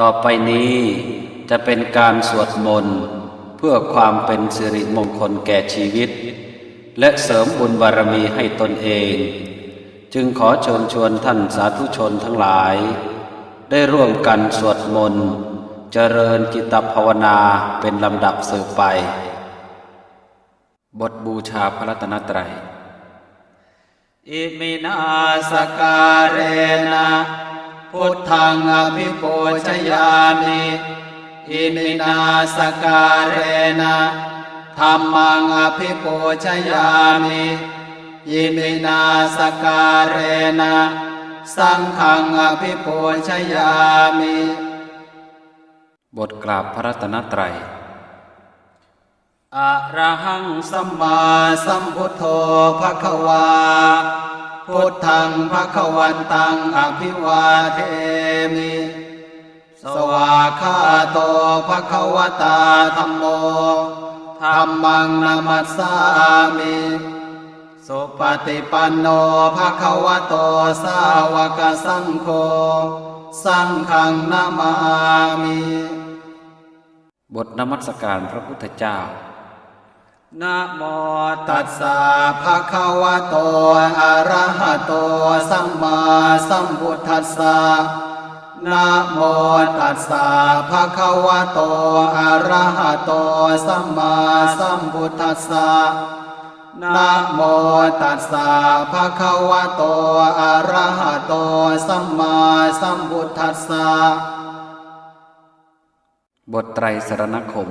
ต่อไปนี้จะเป็นการสวดมนต์เพื่อความเป็นสิริมงคลแก่ชีวิต และเสริมบุญบารมีให้ตนเอง จึงขอเชิญชวนท่านสาธุชนทั้งหลาย ได้ร่วมกันสวดมนต์เจริญจิตภาวนาเป็นลำดับสืบไป บทบูชาพระรัตนตรัยอิมินาสการเรนะ พุทธังอภิปูชยามิอิมินาสการเรนะธรรมังอภิปูชยามิอิมินาสการเรนะสังฆังอภิปูชยามิ บทกราบพระรัตนตรัยอะระหังสัมมาสัมพุทโธภะคะวา พุทธังภะควันตังอภิวาเทมิสวาคาโตภะควตาธัมโมธัมมังนามัสสามิสุปฏิปันโนภะคะวะโตสาวกสังโฆสังฆังนามามิ บทนมัสการพระพุทธเจ้า นะโมตัสสะภะคะวะโต อะระหะโต สัมมาสัมพุทธัสสะนะโมตัสสะภะคะวะโต อะระหะโต สัมมาสัมพุทธัสสะนะโมตัสสะภะคะวะโต อะระหะโต สัมมาสัมพุทธัสสะ บทไตรสรณคม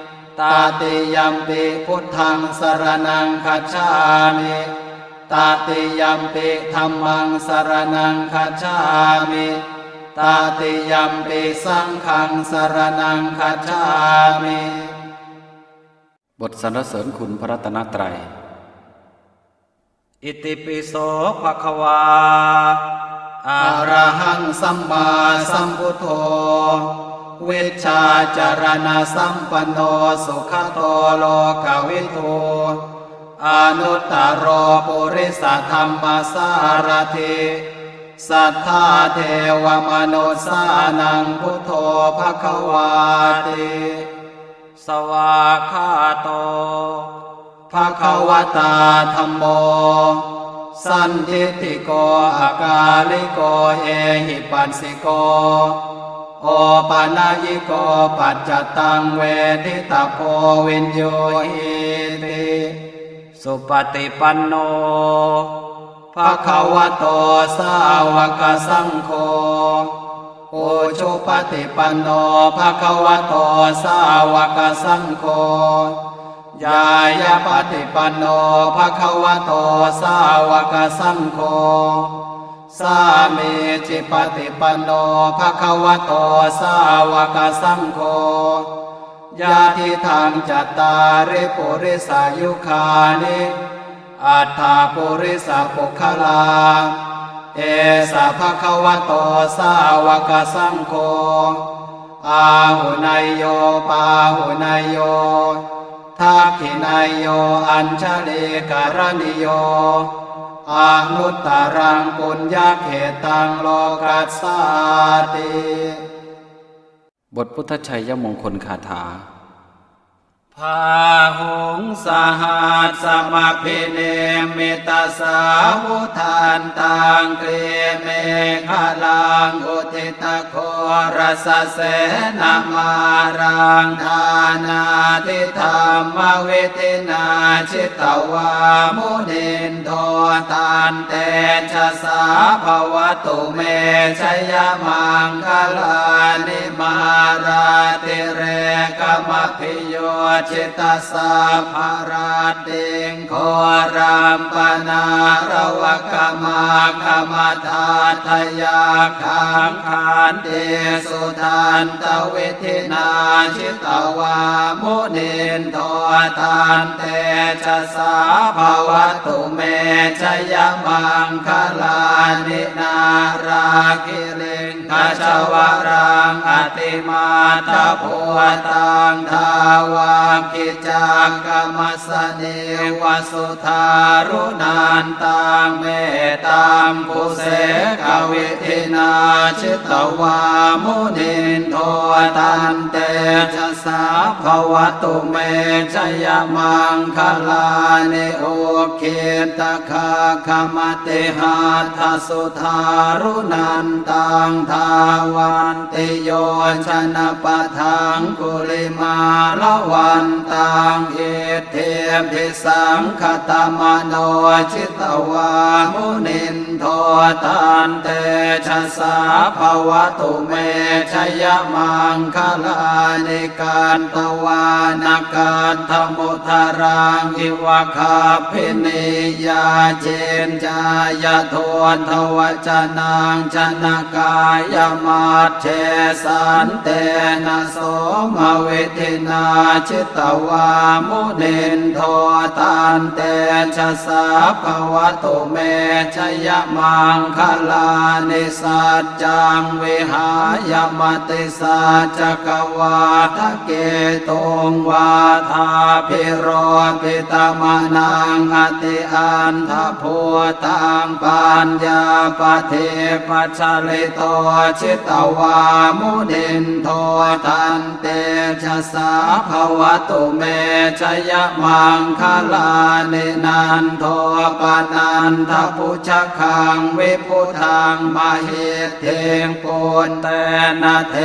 ตาติยัมปิพุทธังสรนังคัจฉามิตาติยัมปิธรรมังสรนังคัจฉามิตาติยัมปิสังฆังสรนังคัจฉามิบทสรรเสริญคุณพระรัตนตรัย อิติปิโสภะคะวาอะระหังสัมมาสัมพุทโธเวชชาจารณะสัมปันโนสุขโตโลกวิทูอนุตตรโรปุริสธรรมสารถิสัทธาเทวมนุสานังพุทโธภควาติสวาคาโตภะคะวตาธัมโม สันทิติโกอากาลิโกเอหิปัสสิโก โอปานายิโกปัจจตังเวทิตาโพวินโยหิติสุปฏิปันโนภะคะวะโตสาวกสังโฆโอชุปฏิปันโนภะคะวะโตสาวกสังโฆยายาปฏิปันโนภะคะวะโตสาวกสังโฆ สามีจิปฏิปันโนภะคะวะโตสาวกสังโฆยาทิทางจัตตาริปุริสายุคานิอัฏฐาปุริสปุคลา เอสะภะคะวะโตสาวกสังโฆอาหุนายโยปาหุนายโยทักขินายโยอัญชลีการณิโย อานุตตรังปุญญาเขตังโลกัสสาติ บทพุทธชัยมงคลคาถา พาหงสหัสสมาพิเนมิตาสาวุทานตังเกรเมฆาลังอุทิตโครสเสนามารังทานาทิธรรมเวทินาชิตวามุนินโทตันเตชะสาภวตุเมชยมังคลานิมาราติเรกมพิโยชจิตสาภาราติงโครามปนารวกมากรรมธาทยาคังคานเตสุทันตเวทินาชิตวามุนินโททานเตจะสาภาวตุเมชยมังคลานินาราคิลิง คชวรังอติมาตาโพตังทาวากิจังกรรมสเนวสุธารุนันตังเมตัมปุเสกวิทินาชิตวามุนินโทตันเตชะสาภวตุเมชยมังคลาเนโอเกตคาคมติหาทสุธารุนันตังทาวันติโยชนะปะทังกุลิมาละวันตังเอเทพิสังคตมโนชิตวามุนินโทตันเตชะสาภวตุเมชยมังคลานิการตวานการธมุทารังอิวะคาพินิยาเจนจายทวนทวจนังชนะกายยมาเชสันเตนะโสมเวทินาชิตวามุนินโทตันเตชะสาภวตุเมชยมังคลานิสัจจังวิหายมติสัจกวาทะเกตุงวาทาพิโรปิตมนังอติอันทพัวตังปัญญาปเทปัชลิโตชิตวามุนินโทตันเตชะสาภวตุเมชยมังคลานินันโทปนันทปุชคังวิพุทังมหิตเทงปุนเตนะเท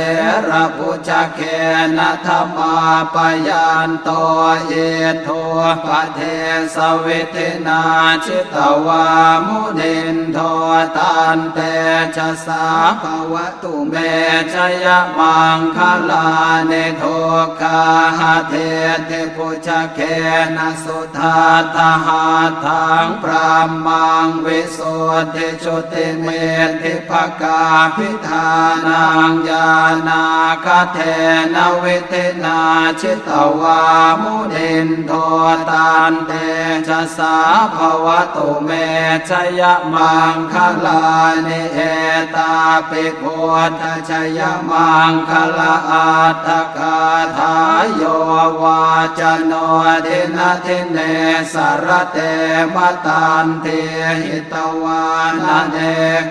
ระปุชเคนะธรรมาปยันโตเยโทปะเทสวิทินาชิตวามุนินโทตันเตชะสาภวตุเมชยมังคลาเนโทกาหเทเทปุชเคนะสุธาทหาทังพรามังวิสุทธิจุติเมธิภกาพิธานังญาณาคเทนเวเทนาชิตวามุนินโทตันเตชะสาภวตุเมชยมังคลานิเอตาปิโพธชยมังคลาอัตถกาทายโยวาจโนเทนะเทเนสารเตมตันเทหิตวานาเน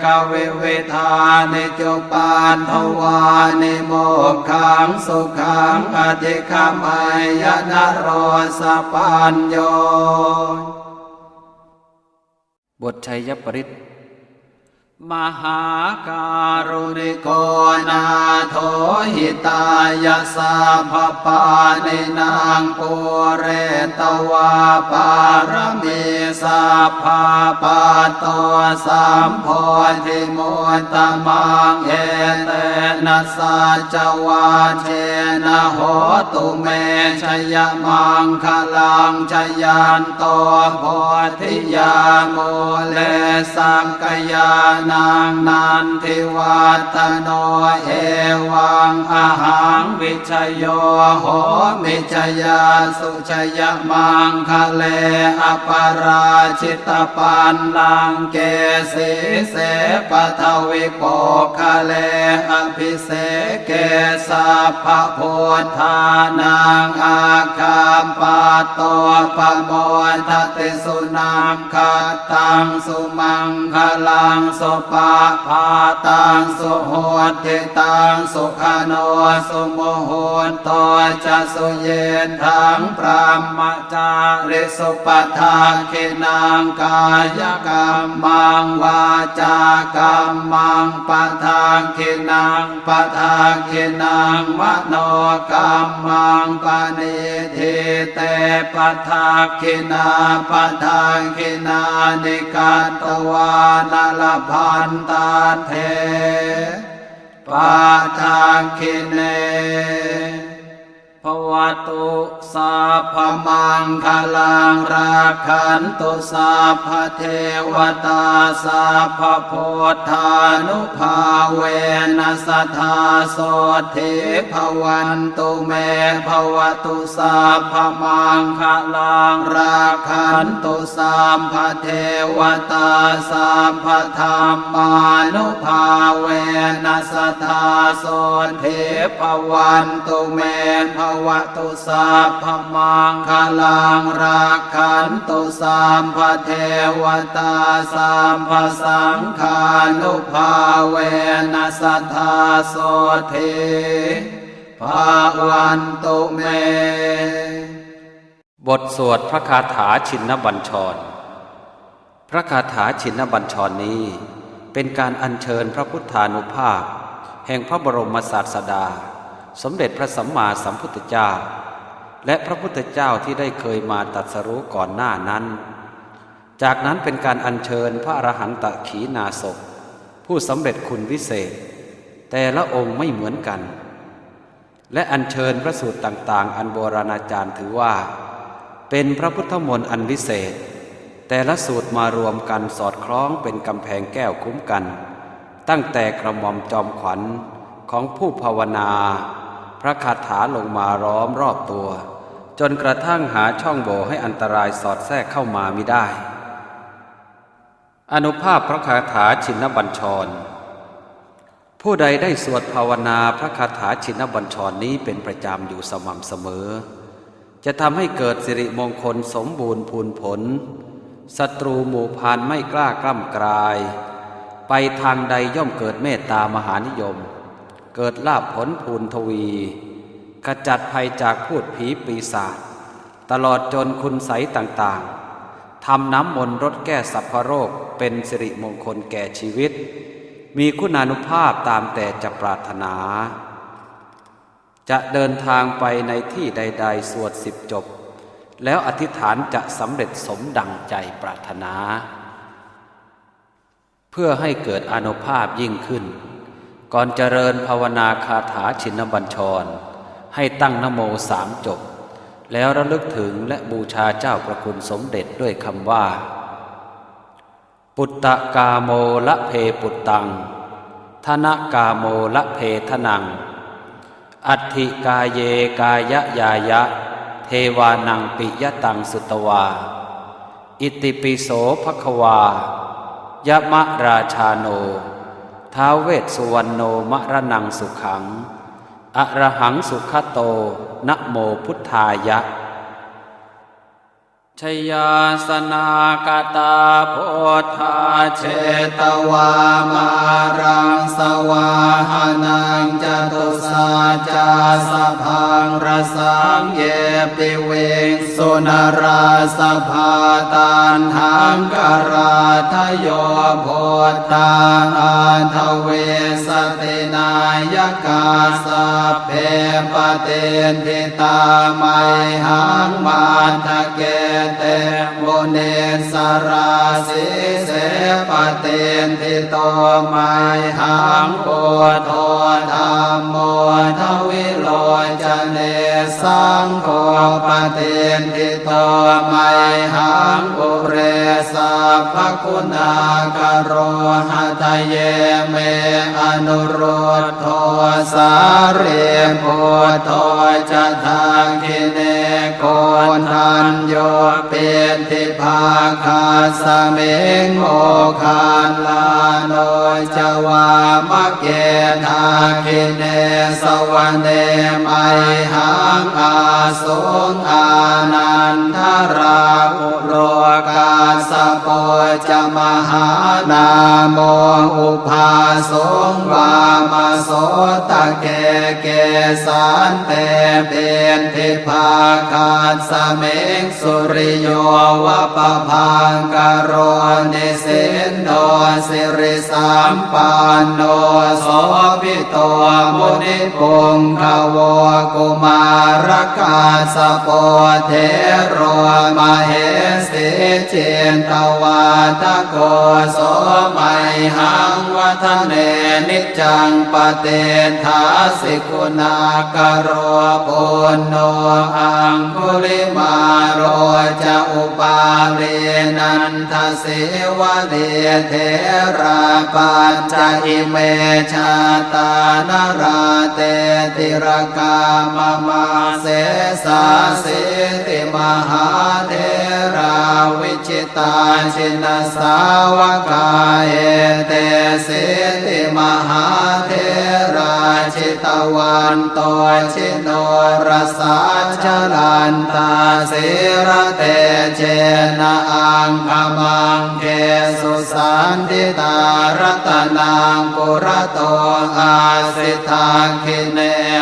กเวเวทานิจุปานทวานิโมขังสุขังอธิคามายนโรสปัญโยบทชัยปริต มหาการุณิโกนาโทหิตายาสาภปาในนางปุเรตวาปารมีสัพพาปาโตสัมโพธิมุตมังเอเตนะสัจวาเชนะโหตุเมชยมังคลังชยันตโพธิยาโมเลสังกยานนางนันทิวัตโนเอวังอาหังวิชโยโหมิชยาสุชยมังคะเลอปาราชิตปันลังเกสีเสปทวิโปคะเลอภิเสเกสัพพะโพธานางอาคามปาโตปะโมทติสุนังคาตังสุมังคลังสุปาพาตังสุโหติตังสุขโนสุโมโหนตจะสุเยนทังพรหมจาริสุปทาคินางกายกรรมังวาจากรรมังปทาคินางปทาคินางมโนกรรมังปณิทิเตปทาคินาปทาคินานิกาตวานลาพันตาเทปาทางคิเน ตุสัพพมังคลังราคันตุสัพพเทวตาสัพพพุทธานุภาเวนัสธาโสเทภวันตุเมภวตุสัพพมังคลังราคันตุสัพพเทวตาสัพพธรรมานุภาเวนัสธาโสเทภวันตุเมภวตุสัพพมังคลังราคันตุสัมภเทวตาสัมภสังฆานุภาเวนัสทธาโสเทภวันตุเม บทสวดพระคาถาชินบัญชร พระคาถาชินบัญชรนี้ เป็นการอัญเชิญพระพุทธานุภาพ แห่งพระบรมศาสดา สมเด็จพระสัมมาสัมพุทธเจ้า และพระพุทธเจ้าที่ได้เคยมาตรัสรู้ก่อนหน้านั้น จากนั้นเป็นการอัญเชิญพระอรหันตขีนาศพผู้สำเร็จคุณวิเศษ แต่ละองค์ไม่เหมือนกัน และอัญเชิญพระสูตรต่างๆ อันโบราณอาจารย์ถือว่า เป็นพระพุทธมนต์อันวิเศษ แต่ละสูตรมารวมกันสอดคล้องเป็นกำแพงแก้วคุ้มกัน ตั้งแต่กระหม่อมจอมขวัญของผู้ภาวนา ระคาถาลงมาร้อมรอบตัว จนกระทั่งหาช่องโหว่ให้อันตรายสอดแทรกเข้ามามิได้ อนุภาพพระคาถาชินบัญชร ผู้ใดได้สวดภาวนาพระคาถาชินบัญชรนี้เป็นประจำอยู่สม่ำเสมอ จะทำให้เกิดสิริมงคลสมบูรณ์พูนผลศัตรูหมู่พานไม่กล้ากล้ำกลาย ไปทางใดย่อมเกิดเมตตามหานิยม เกิดลาภผลพูนทวี ขจัดภัยจากพูดผีปีศาจตลอดจนคุณใสยต่างๆทำน้ำมนต์รดแก้สัพพโรคเป็นสิริมงคลแก่ชีวิต มีคุณานุภาพตามแต่จะปรารถนา จะเดินทางไปในที่ใด ๆ สวดสิบจบ แล้วอธิษฐานจะสำเร็จสมดังใจปรารถนา เพื่อให้เกิดอานุภาพยิ่งขึ้น ก่อนเจริญภาวนาคาถาชินบัญชร ให้ตั้งนโมสามจบ แล้วระลึกถึงและบูชาเจ้าประคุณสมเด็จด้วยคำว่า ปุตตะกาโมละเพปุตตังธนกาโมละเพทนัง อัติกายเยกายะยายะ เทวานังปิยตังสุตวา อิติปิโสภควายะมะราชาโน ท้าวเวสสุวรรณโนมรนังสุขัง อรหังสุขโตนะโมพุทธายะ ชยาสนากตาโพธาเชตวามารังสวาหานังจตุสาจาสพังรสังเยปิเวงสุนราสภาตันหังกราทโยโพธาอันทเวสตินายกาสเพปเตนทิตาไมหังมาทะเกเตมุเนสราสิเสปเตนทิโตไมหังโพโทธรรมโมทวิโลจเนสังโฆป เตนทิโตไมหังปุเรสัพคุณากโรหะทะเยเมอนุโรธโทสาเรโพโทจะทางคิเนโกนันโยเป็นทิภาคาสเมงโมคาลาโนจวามะเกทาคิเนสวเนมไอหังอาสงอานันทราอุโรกาสโปจะมหานาโมอุภาสงวามา โสตะเกเกสานเตเป็นทิภาคาสเมงสุริโยวะปะพังกโรนิสินโนสิริสัมปันโนโสภิโตมุนิปุงขวกุมารกาสโปเทโรมาเหสิเจนตวาตโกโสมัยหังวัฒเนนิจจังปเตทาสิกุณากโรปุณโนอังคุลิมาโรจะอุปาเลนันทเสวะเดเทราปัญจอิเมชาตานราเตติรกามมาเสสาสิติมหาเทราวิชิตาชินสาวกาเอเตสิติมหาเท ชิตวันโตชิโนรสาชลันตาสิระเตเจนะอังคมังเกสุสันติตารัตนังปุระโตอาสิทาคิเน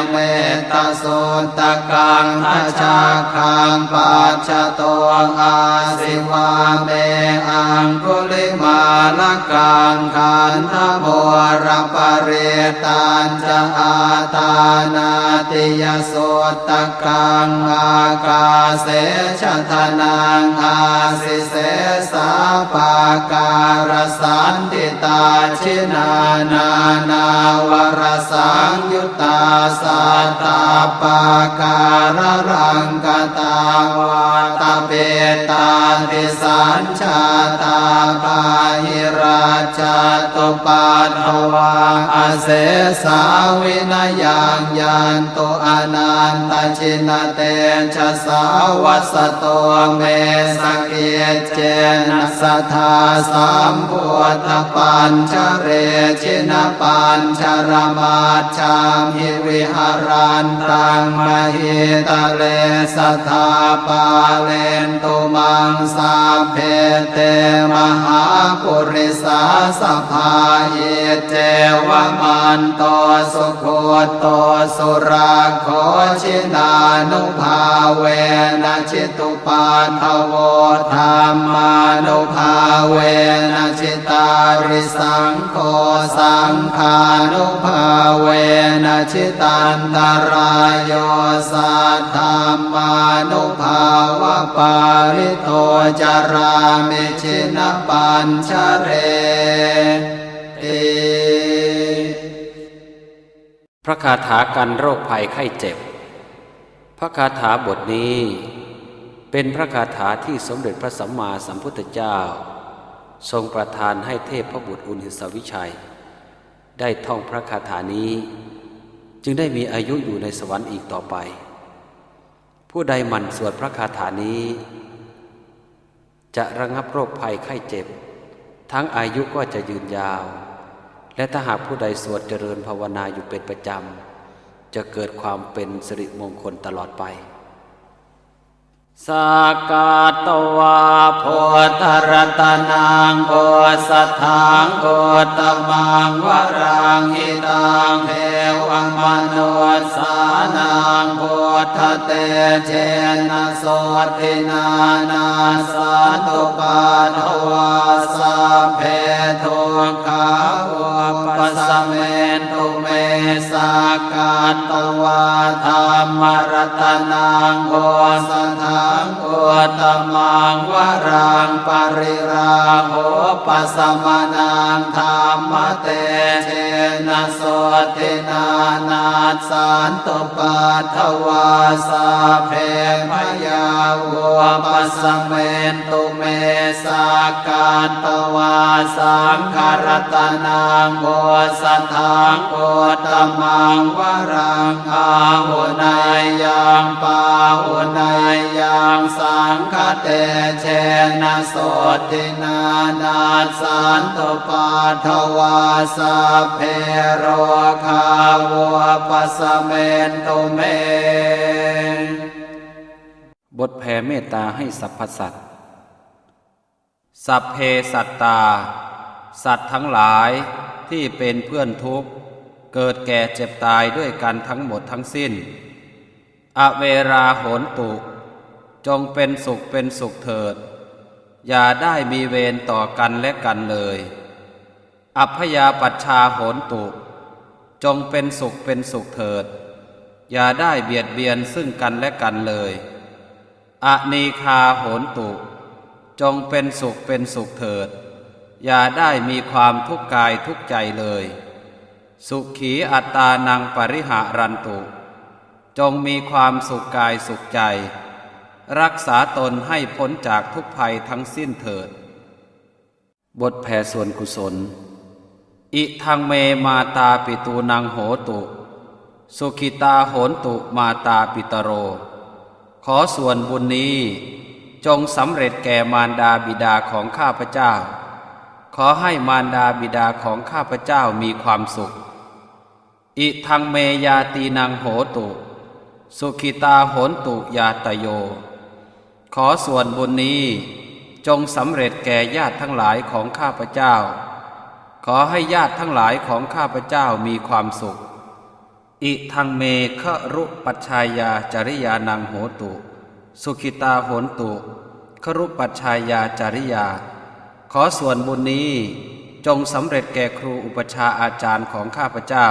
เมตตาสุตะกังทัชาคังปัจจโตอาสิวาเมอังคุลิมาลกังขันธโมรปเรตันจะอาตานาติยสุตตะกังอากาเสชะทนังอาสิเสสาปาการสันติตาชินานานาวรสังยุตตาสัตตาปาการรังกตาวาตาเปตาติสัญชาตาปาหิราชาตุปันภวาอาเสสาวนายังยันโตอนันตชินเตชะสาวัสโตเมสกเกเจนะสัทธาสัมพุทธปัญชเรชินปัญชรมาชามหิวิหารันตังมหิตะเลสัทธาปาเลนตุมังสาเพเตมหาปุริสาสภาเยเจวมันโตสุโคโตสุราโคชินานุภาเวนะชิตุปาทโวธรรมานุภาเวนะชิตาริสังโฆสังฆานุภาเวนะชิตันตรายโยสัทธรรมานุภาวะปาริโตจารามิชินปัญชเร พระคาถากันโรคภัยไข้เจ็บ พระคาถาบทนี้ เป็นพระคาถาที่สมเด็จพระสัมมาสัมพุทธเจ้า ทรงประทานให้เทพพระบุตรอุณหิสวิชัย ได้ท่องพระคาถานี้ จึงได้มีอายุอยู่ในสวรรค์อีกต่อไป ผู้ใดหมั่นสวดพระคาถานี้ จะระงับโรคภัยไข้เจ็บ ทั้งอายุก็จะยืนยาว และถ้าหากผู้ใดสวดเจริญภาวนาอยู่เป็นประจำ จะเกิดความเป็นสิริมงคลตลอดไปสากาตวาโพธรตนังโกสัทธังโกตมังวรังหิตังเทวังมโนสานังโพธเตเจนะโสตินานาสันตุปาทวาสัพเพทุกขา ป กาตวาธรรมรัตนังโกสัทธังโกตมังวรังปริราโหปัสมนังธรรมเตเชนะโสตินานาสันตุปาทวาสาเพพยาวัวปัสเมนตุเมสากาตวาสังคารตนังโกสัทธังโกตมังวรังอาหุนายังปาหุนายังสังคเตเชนะโสตินานาสันตุปาทวาสเพโรคาวัวปัสเมนตุเม บทแผ่เมตตาให้สรรพสัตว์สัพเพสัตตา สัตว์ทั้งหลายที่เป็นเพื่อนทุกข์ เกิดแก่เจ็บตายด้วยกันทั้งหมดทั้งสิ้น อเวราโหนตุ จงเป็นสุขเป็นสุขเถิด อย่าได้มีเวรต่อกันและกันเลย อัพยาปัชชาโหนตุ จงเป็นสุขเป็นสุขเถิด อย่าได้เบียดเบียนซึ่งกันและกันเลยอนีคาโหนตุ จงเป็นสุขเป็นสุขเถิด อย่าได้มีความทุกข์กายทุกใจเลย สุขีอัตตานังปริหารันตุ จงมีความสุขกายสุขใจ รักษาตนให้พ้นจากทุกภัยทั้งสิ้นเถิด บทแผ่ส่วนกุศล อิทังเมมาตาปิตูนังโหตุ สุขิตาโหนตุมาตาปิตโร ขอส่วนบุญนี้จงสำเร็จแก่มารดาบิดาของข้าพเจ้า ขอให้มารดาบิดาของข้าพเจ้ามีความสุข อิทังเมยาตีนังโหตุ สุขิตาโหนตุยาตโย ขอส่วนบุญนี้จงสำเร็จแก่ญาติทั้งหลายของข้าพเจ้า ขอให้ญาติทั้งหลายของข้าพเจ้ามีความสุข อิทังเมฆรุปัชชายาจริยานังโหตุ สุขิตาโหนตุครุปัชชายาจริยา ขอส่วนบุญนี้จงสำเร็จแก่ครูอุปชาอาจารย์ของข้าพเจ้า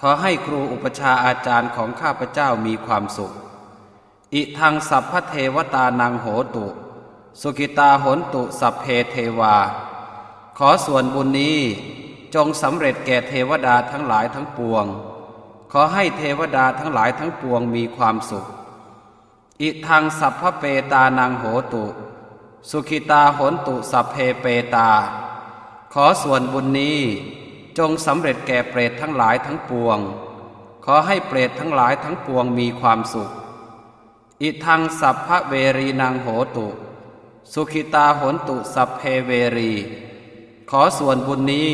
ขอให้ครูอุปชาอาจารย์ของข้าพเจ้ามีความสุข อิทังสัพพเทวตานังโหตุ สุกิตาหนตุสัพเพเทวา ขอส่วนบุญนี้จงสำเร็จแก่เทวดาทั้งหลายทั้งปวง ขอให้เทวดาทั้งหลายทั้งปวงมีความสุข อิทังสัพพเปตานังโหตุ สุขิตาหนตุสัพเพเปตา ขอส่วนบุญนี้ จงสำเร็จแก่เปรตทั้งหลายทั้งปวง ขอให้เปรตทั้งหลายทั้งปวงมีความสุข อิทังสัพพะเวรีนางโหตุ สุขิตาโหนตุสัพเพเวรี ขอส่วนบุญนี้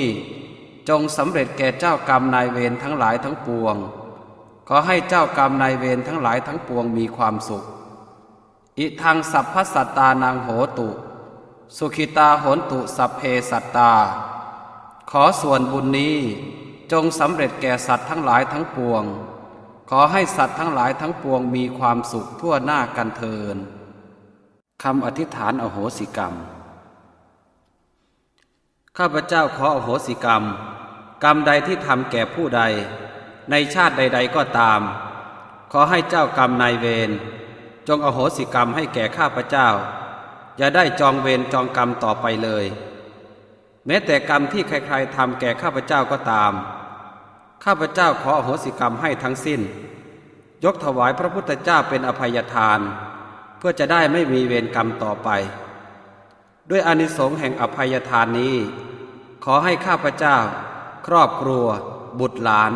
จงสำเร็จแก่เจ้ากรรมนายเวรทั้งหลายทั้งปวง ขอให้เจ้ากรรมนายเวรทั้งหลายทั้งปวงมีความสุข อิทังสัพพสัตตานางโหตุ สุขิตาโหนตุสัพเพสัตตา ขอส่วนบุญนี้จงสำเร็จแก่สัตว์ทั้งหลายทั้งปวง ขอให้สัตว์ทั้งหลายทั้งปวงมีความสุขทั่วหน้ากันเทินคำอธิษฐานอโหสิกรรม ข้าพเจ้าขออโหสิกรรม กรรมใดที่ทำแก่ผู้ใด ในชาติใด ๆก็ตาม ขอให้เจ้ากรรมนายเวรจงอโหสิกรรมให้แก่ข้าพเจ้า อย่าได้จองเวรจองกรรมต่อไปเลย แม้แต่กรรมที่ใครๆทำแก่ข้าพเจ้าก็ตาม ข้าพเจ้าขออโหสิกรรมให้ทั้งสิ้น ยกถวายพระพุทธเจ้าเป็นอภัยทาน เพื่อจะได้ไม่มีเวรกรรมต่อไป ด้วยอานิสงส์แห่งอภัยทานนี้ ขอให้ข้าพเจ้า ครอบครัว บุตรหลาน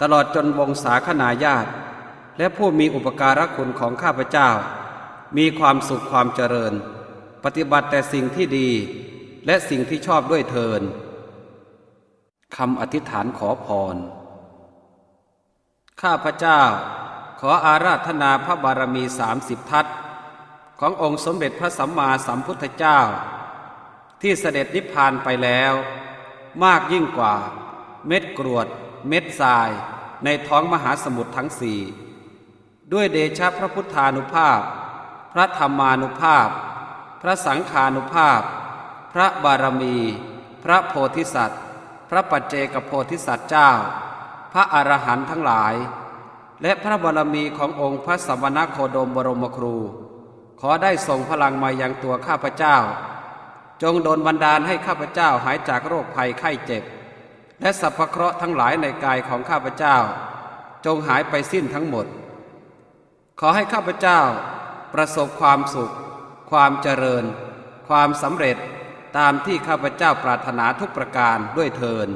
ตลอดจนวงศาคณาญาติ และผู้มีอุปการะคุณของข้าพเจ้า มีความสุขความเจริญ ปฏิบัติแต่สิ่งที่ดี และสิ่งที่ชอบด้วยเทินคำอธิษฐานขอพร ข้าพเจ้า ขออาราธนาพระบารมีสามสิบทัศขององค์สมเด็จพระสัมมาสัมพุทธเจ้า ที่เสด็จนิพพานไปแล้ว มากยิ่งกว่า เม็ดกรวด เม็ดทราย ในท้องมหาสมุทรทั้งสี่ด้วยเดชะพระพุทธานุภาพ พระธรรมานุภาพ พระสังฆานุภาพ พระบารมี พระโพธิสัตว์ พระปัจเจกโพธิสัตว์เจ้า พระอรหันต์ทั้งหลาย และพระบารมีขององค์พระสัมณโคดมบรมครู ขอได้ส่งพลังมายังตัวข้าพเจ้า จงโดนบันดาลให้ข้าพเจ้าหายจากโรคภัยไข้เจ็บ และสัพพเคราะห์ทั้งหลายในกายของข้าพเจ้า จงหายไปสิ้นทั้งหมด ขอให้ข้าพเจ้าประสบความสุข ความเจริญ ความสำเร็จ ตามที่ข้าพเจ้าปรารถนาทุกประการด้วยเทิน